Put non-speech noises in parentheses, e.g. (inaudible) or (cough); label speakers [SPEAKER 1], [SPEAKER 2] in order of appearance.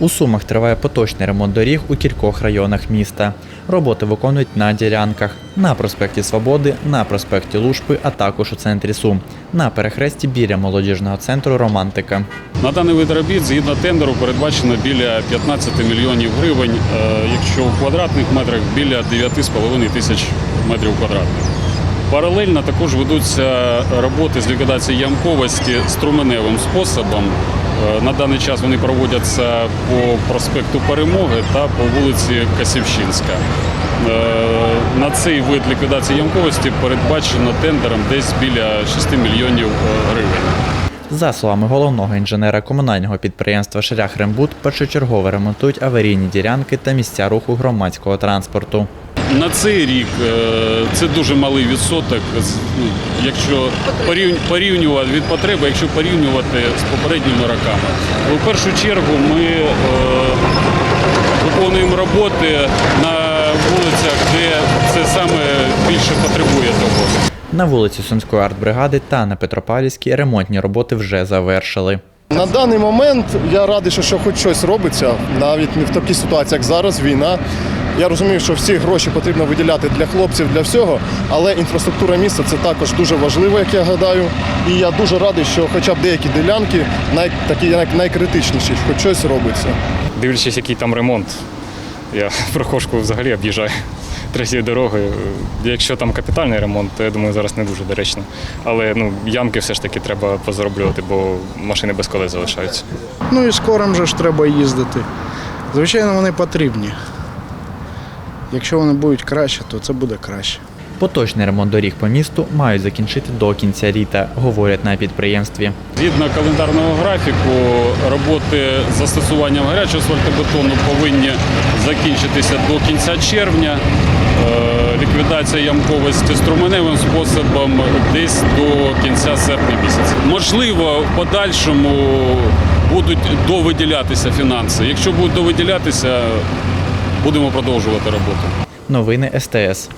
[SPEAKER 1] У Сумах триває поточний ремонт доріг у кількох районах міста. Роботи виконують на ділянках на проспекті Свободи, на проспекті Лушпи, а також у центрі Сум, на перехресті біля молодіжного центру Романтика.
[SPEAKER 2] На даний вид робіт згідно тендеру передбачено біля 15 мільйонів гривень, е, якщо у квадратних метрах біля 9,5 тисяч метрів квадратних. Паралельно також ведуться роботи з ліквідації ямковості струменевим способом. Е, На даний час вони проводяться по проспекту Перемоги та по вулиці Касівщинська. Е, На цей вид ліквідації ямковості передбачено тендером десь біля 6 мільйонів е, гривень.
[SPEAKER 1] За словами головного інженера комунального підприємства Шлях Рембут, першочергово ремонтують аварійні ділянки та місця руху громадського транспорту.
[SPEAKER 2] На цей рік е, це дуже малий відсоток, ну, якщо порівнювати від потреби, якщо порівнювати з попередніми роками. У першу чергу ми е, виконуємо роботи на вулицях, де це саме більше потребує того.
[SPEAKER 1] На вулиці Сумської артбригади та на Петропавлівській ремонтні роботи вже завершили.
[SPEAKER 3] На даний момент я радий, що, що хоч щось робиться, навіть не в такій ситуації, як зараз, війна. Я розумію, що всі гроші потрібно виділяти для хлопців, для всього, але інфраструктура міста це також дуже важливо, як я гадаю. І я дуже радий, що хоча б деякі ділянки, най, такі най, найкритичніші, хоч щось робиться.
[SPEAKER 4] дивлячись, який там ремонт. Я (laughs) прохожку взагалі об'їжджаю третьою дорогою. Якщо там капітальний ремонт, то я думаю, зараз не дуже доречно. Але ну, ямки все ж таки треба позароблювати, бо машини без колес залишаються.
[SPEAKER 5] Ну і скорим же ж треба їздити. Звичайно, вони потрібні. Якщо вони будуть краще, то це буде краще.
[SPEAKER 1] Поточний ремонт доріг по місту мають закінчити до кінця літа, говорять на підприємстві.
[SPEAKER 2] Згідно календарного графіку, роботи з застосуванням гарячого асфальтобетону повинні закінчитися до кінця червня. Е, Ліквідація ямковості струменевим способом десь до кінця серпня місяця. Можливо, в подальшому будуть довиділятися фінанси. Якщо будуть довиділятися, будемо продовжувати роботу.
[SPEAKER 1] Новини СТС.